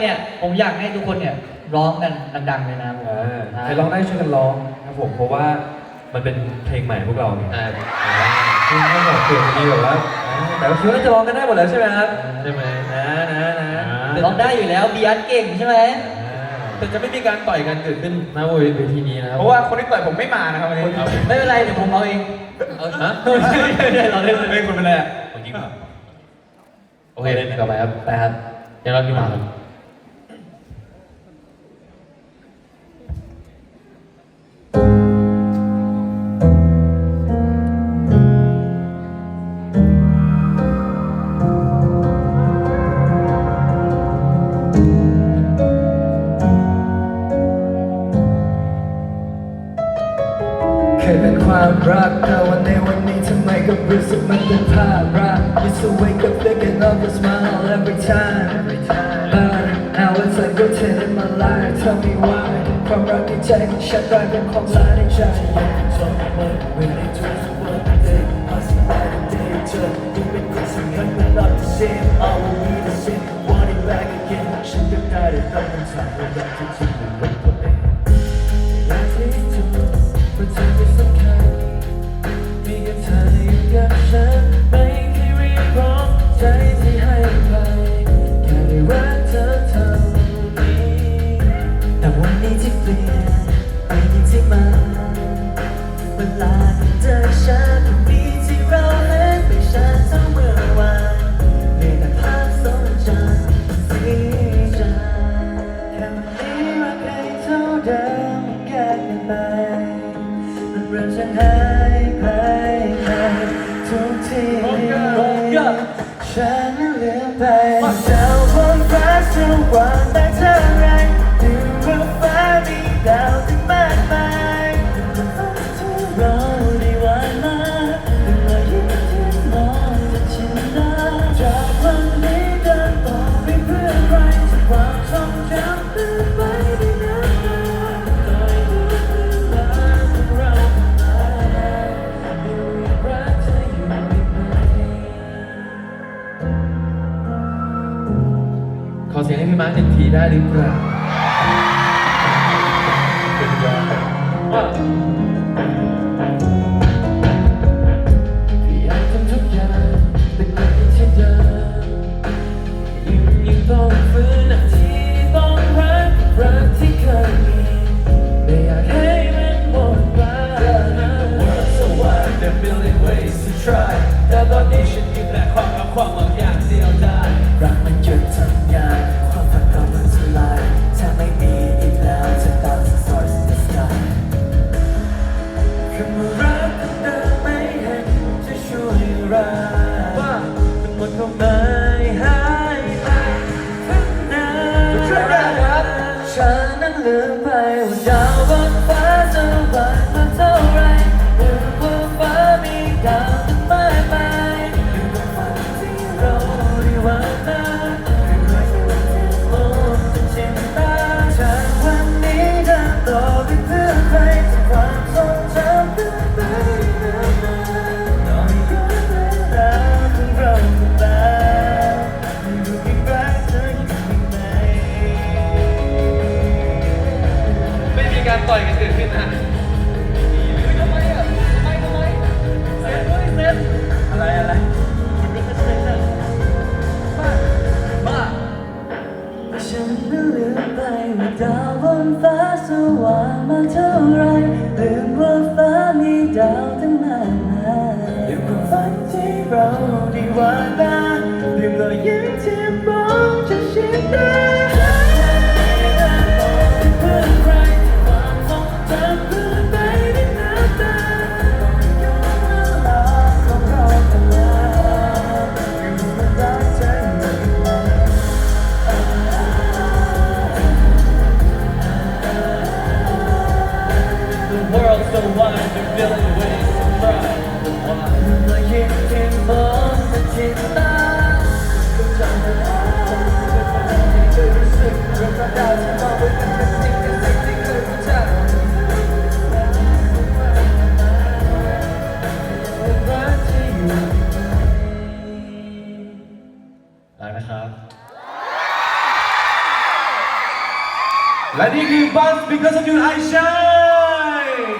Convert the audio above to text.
เนี่ยผมอยากให้ทุกคนเนี่ยร้องกันดังๆเลยนะผมอ่าใครร้องได้ช่วยกันร้องครับผมเพราะว่ามันเป็นเพลงใหม่พวกเราเนี่ยอ่าซึ่งไม่บอกเปลี่ยนมีแบบว่าอ่าแต่ว่าคิดว่าจะร้องกันได้หมดแล้วใช่ไหมครับใช่ไหมนะนะนะร้องได้อยู่แล้วบีอันเก่งใช่ไหมแต่จะไม่มีการต่อยกันเกิดขึ้นณเวทีนี้นะครับเพราะว่าคนที่ต่อยผมไม่มานะครับวันนี้เอาไม่เป็นไรเดี๋ยวผมเอาเองเอาฮะไม่ได้เราเล่นเฮ้ยคุณเป็นอะไรอะผมจริงเปล่าโอเคต่อไปครับไปครับเดี๋ยวเราพี่มาครับ เคยเป็นความรักแต่วันในวันนี้ทำไมก็รู้สึกมันเป็นภาระ Used to wake up thinking of your smile every time every time but now it's like routine in my life tell me why ความรักในใจของฉันกลายเป็นความร้ายในใจ When I do what I did I see that day เธอดูเป็นคนสำคัญ but not the same I will be the same want it back again ฉันก็ได้แต่ต้องคำถามว่ารักที่จริง ทุกทีฉันนั้นลืมไปว่าดาวบนฟ้าสว่าง เสียงให้พี่มาร์คหนึ่งทีได้หรือเปล่าเป็นยอย เกิดขึ้นนะทำไมอะทำไมทำไมเซ็นด้วยเซ็นอะไรอะไรบ้าฉันนั้นลืมไปว่าดาวบนฟ้าสว่างมาเท่าไรลืมว่าฟ้ามีดาวตั้งมากมายลืมความฝันที่เราได้วาดมา รักนะครับ และนี่คือบัส because of you I shine